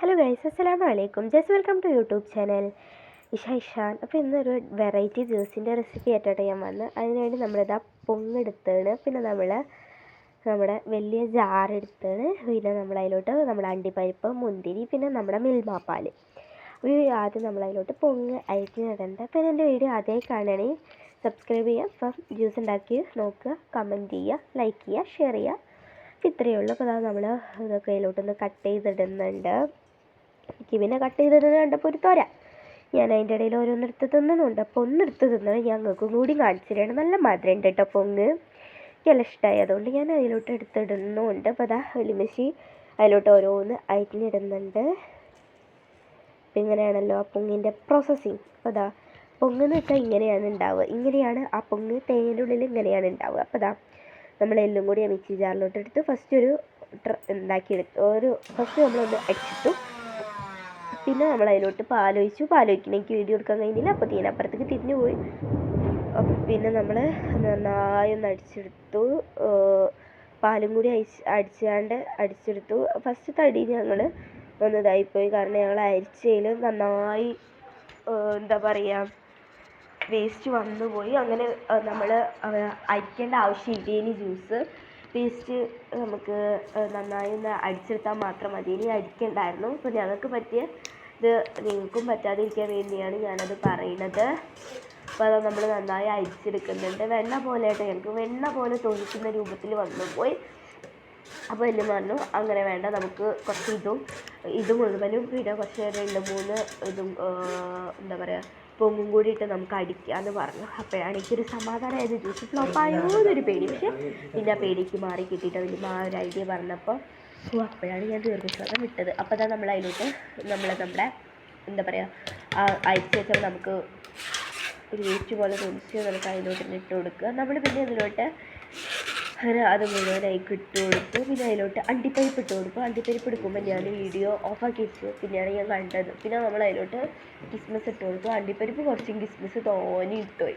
Hello guys അസ്സലാമു അലൈക്കും just welcome to YouTube channel Isha Ishan. അപ്പോൾ ഇന്നൊരു വെറൈറ്റി ജ്യൂസിന്റെ റെസിപ്പി ആയിട്ടാണ് ഞാൻ വന്നത് അതിനുവേണ്ടി നമ്മളിതാ പൊങ്ങെടുത്താണ്. പിന്നെ നമ്മൾ നമ്മുടെ വലിയ ജാറെടുത്താണ് പിന്നെ നമ്മൾ അതിലോട്ട് നമ്മുടെ അണ്ടിപ്പരിപ്പ് മുന്തിരി പിന്നെ നമ്മുടെ മിൽമാപ്പാൽ അപ്പോൾ ആദ്യം നമ്മൾ അതിലോട്ട് പൊങ്ങ് അരിഞ്ഞിടണ്ട പിന്നെ എന്റെ വീഡിയോ ആദ്യമായി കാണുകയാണെങ്കിൽ സബ്സ്ക്രൈബ് ചെയ്യുക. അപ്പം ജ്യൂസ് ഉണ്ടാക്കി നോക്കുക കമന്റ് ചെയ്യുക ലൈക്ക് ചെയ്യുക ഷെയർ ചെയ്യുക. ഇത്രയേ ഉള്ളൂ. അപ്പോൾ അതാ നമ്മൾ ഇതൊക്കെ അതിലോട്ടൊന്ന് കട്ട് ചെയ്തിടുന്നുണ്ട്. എനിക്ക് പിന്നെ കട്ട് ചെയ്തിട്ട് കണ്ടപ്പോൾ ഒരു തൊര. ഞാൻ അതിന്റെ ഇടയിൽ ഓരോന്നെടുത്ത് തിന്നണുണ്ട്. അപ്പോൾ ഒന്നെടുത്ത് തിന്നണം. ഞങ്ങൾക്കും കൂടി കാണിച്ചു തരണം. നല്ല മധുരം ഉണ്ട് കേട്ടോ പൊങ്ങ്. എനിക്കെല്ലാം ഇഷ്ടമായി അതുകൊണ്ട് ഞാൻ അതിലോട്ട് എടുത്തിടുന്നുണ്ട്. അപ്പോൾ അതാ വലിമശി അതിലോട്ട് ഓരോന്ന് അരിഞ്ഞിടുന്നുണ്ട്. അപ്പം ഇങ്ങനെയാണല്ലോ ആ പൊങ്ങിന്റെ പ്രോസസ്സിങ് അപ്പോൾ അതാ പൊങ്ങെന്ന് വെച്ചാൽ ഇങ്ങനെയാണ് ഉണ്ടാവുക ഇങ്ങനെയാണ് ആ പൊങ്ങ് തേങ്ങയുടെ ഉള്ളിൽ ഇങ്ങനെയാണ് ഉണ്ടാവുക അപ്പോൾ അതാ നമ്മളെല്ലാം കൂടി ആ മിക്സി ജാറിലോട്ട് എടുത്ത് ഫസ്റ്റ് ഒരു ഉണ്ടാക്കിയെടുത്തു ഒരു ഫസ്റ്റ് നമ്മളൊന്ന് അടിച്ചിട്ടു. പിന്നെ നമ്മൾ അതിലോട്ട് പാലൊഴിച്ചു. പാലൊഴിക്കണ എനിക്ക് വീഡിയോ എടുക്കാൻ കഴിഞ്ഞില്ല. അപ്പോൾ തീനപ്പുറത്തേക്ക് തിരിഞ്ഞു പോയി. അപ്പം പിന്നെ നമ്മൾ നന്നായി ഒന്ന് അടിച്ചെടുത്തു. പാലും കൂടി അയച്ച് അടിച്ചാണ്ട് അടിച്ചെടുത്തു. ഫസ്റ്റ് തടി ഞങ്ങൾ ഒന്ന് ഇതായിപ്പോയി കാരണം ഞങ്ങൾ അരിച്ചതിൽ നന്നായി എന്താ പറയുക വേസ്റ്റ് വന്നു പോയി അങ്ങനെ നമ്മൾ അരിക്കേണ്ട ആവശ്യമില്ല ഇനി ജ്യൂസ് വേസ്റ്റ് നമുക്ക് നന്നായി ഒന്ന് അടിച്ചെടുത്താൽ മാത്രം മതി ഇനി അരിക്കണ്ടായിരുന്നു. അപ്പോൾ ഞങ്ങൾക്ക് പറ്റിയ ഇത് നിങ്ങൾക്കും പറ്റാതിരിക്കാൻ വേണ്ടിയാണ് ഞാനത് പറയണത് അപ്പോൾ അത് നമ്മൾ നന്നായി അരിച്ചെടുക്കുന്നുണ്ട്. വെണ്ണ പോലെ ആയിട്ട് ഞങ്ങൾക്ക് വെണ്ണ പോലെ തോന്നിക്കുന്ന രൂപത്തിൽ വന്നു പോയി. അപ്പോൾ എന്നെ പറഞ്ഞു അങ്ങനെ വേണ്ട നമുക്ക് കുറച്ച് ഇതും ഇത് മുഴുവനും പിന്നെ കുറച്ച് രണ്ട് മൂന്ന് ഇതും എന്താ പറയുക പൊങ്ങും കൂടി ഇട്ട് നമുക്ക് അടിക്കാമെന്ന് പറഞ്ഞു. അപ്പോഴാണ് എനിക്കൊരു സമാധാനമായത് ജ്യൂസ് ഫ്ലോപ്പായോ എന്നൊരു പേടി. പക്ഷേ പിന്നെ ആ പേടിക്ക് മാറി കിട്ടിയിട്ട് വലിയ ആ ഒരു ഐഡിയ പറഞ്ഞപ്പോൾ ഓ അപ്പോഴാണ് ഞാൻ ദീർഘശ്വാസം വിട്ടത്. അപ്പോൾ തന്നെ നമ്മൾ അതിലോട്ട് നമ്മൾ നമ്മുടെ എന്താ പറയുക ആ വെച്ചാൽ നമുക്ക് ഒരു വേസ്റ്റ് പോലെ തോന്നിച്ച് നമുക്ക് അതിലോട്ട് ഇട്ട് കൊടുക്കുക. നമ്മൾ പിന്നെ അതിലോട്ട് അങ്ങനെ അത് മുഴുവനായി ഇട്ട് കൊടുത്തു പിന്നെ അതിലോട്ട് അണ്ടിപ്പരിപ്പ് ഇട്ട് കൊടുക്കും. അണ്ടിപ്പരിപ്പ് എടുക്കുമ്പോൾ ഞാൻ വീഡിയോ ഓഫാക്കി വെച്ചു. പിന്നെയാണ് ഞാൻ കണ്ടത്. പിന്നെ നമ്മൾ അതിലോട്ട് ക്രിസ്മസ് ഇട്ട് കൊടുത്തു. അണ്ടിപ്പരിപ്പ് കുറച്ചും ക്രിസ്മസ് തോനെ ഇട്ടുപോയി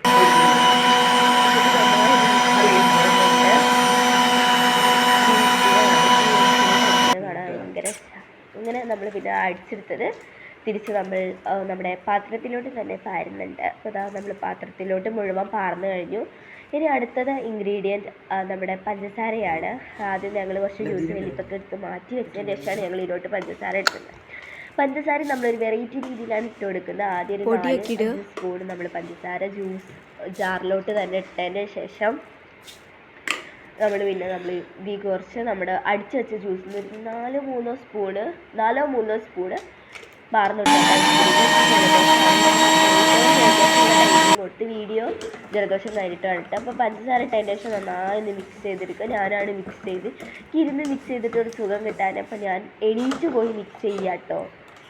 ഇങ്ങനെ നമ്മൾ പിന്നെ അടിച്ചെടുത്തത് തിരിച്ച് നമ്മൾ നമ്മുടെ പാത്രത്തിലോട്ട് തന്നെ പാരുന്നുണ്ട്. അപ്പോൾ അതാ നമ്മൾ പാത്രത്തിലോട്ട് മുഴുവൻ പാർന്നു കഴിഞ്ഞു. ഇനി അടുത്തത് ഇൻഗ്രീഡിയന്റ് നമ്മുടെ പഞ്ചസാരയാണ്. ആദ്യം ഞങ്ങൾ കുറച്ച് ജ്യൂസ് വലിപ്പൊക്കെ എടുത്ത് മാറ്റി വെച്ചതിന് ശേഷമാണ് ഞങ്ങൾ ഇതിലോട്ട് പഞ്ചസാര എടുക്കുന്നത് പഞ്ചസാര നമ്മളൊരു വെറൈറ്റി രീതിയിലാണ് ഇട്ട് കൊടുക്കുന്നത്. ആദ്യം ഒരു സ്പൂൺ നമ്മൾ പഞ്ചസാര ജ്യൂസ് ജാറിലോട്ട് തന്നെ ഇട്ടതിന് ശേഷം നമ്മൾ പിന്നെ നമ്മൾ ഇതിൽ കുറച്ച് നമ്മുടെ അടിച്ച് വെച്ച ജ്യൂസിൽ നിന്ന് നാലോ മൂന്നോ സ്പൂണ് നാലോ മൂന്നോ സ്പൂണ് തൊട്ട് വീഡിയോ ജലദോഷം കഴിഞ്ഞിട്ടാണ് ഇട്ട് അപ്പോൾ പഞ്ചസാര ഇട്ടതിന് ശേഷം നന്നായി ഒന്ന് മിക്സ് ചെയ്തെടുക്കുക. ഞാനാണ് മിക്സ് ചെയ്ത്. ഇരുന്ന് മിക്സ് ചെയ്തിട്ട് ഒരു സുഖം കിട്ടാൻ അപ്പോൾ ഞാൻ എണീറ്റ് പോയി മിക്സ് ചെയ്യുക കേട്ടോ.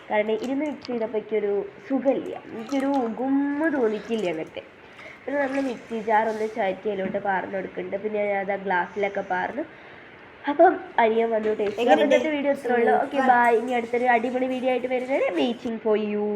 കാരണം ഇരുന്ന് മിക്സ് ചെയ്തപ്പോൾ എനിക്കൊരു സുഖമില്ല. എനിക്കൊരു ഗുമ്മ തോന്നിക്കില്ല അങ്ങനത്തെ പിന്നെ നമ്മൾ മിക്സി ജാറൊന്ന് ചാറ്റിയിലോട്ട് പാർന്ന് കൊടുക്കുന്നുണ്ട് പിന്നെ ഞാൻ ആ ഗ്ലാസ്സിലൊക്കെ പാർന്നു. അപ്പം അരിയാൻ വന്നു ടേസ്റ്റ് വീഡിയോ ഇത്രേ ഉള്ളൂ. ഓക്കെ ബൈ ഇനി അടുത്തൊരു അടിപൊളി വീഡിയോ ആയിട്ട് വരുന്നത് വെയിറ്റിംഗ് ഫോർ യു